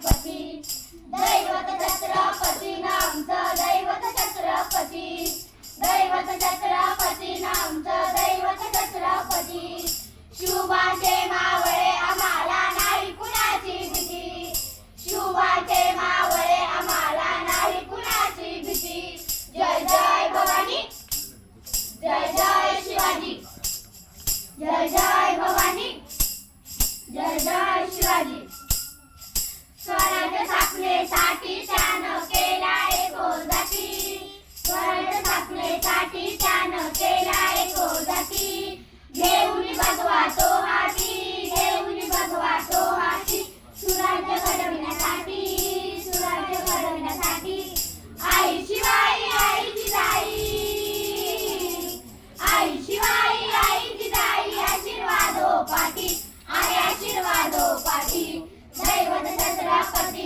अधिपती दैवत छत्रपती दैवत छत्रपती दैवत छत्रपती दैवत छत्रपती शुभाचे मावळे आम्हाला नाही कुणाची भीती. शुभाचे मावळे आम्हाला नाही कुणाची भीती. जय जय भवानी. जय जय शिवाजी. जय जय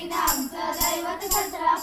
ಸದೈವ ಸದೈವ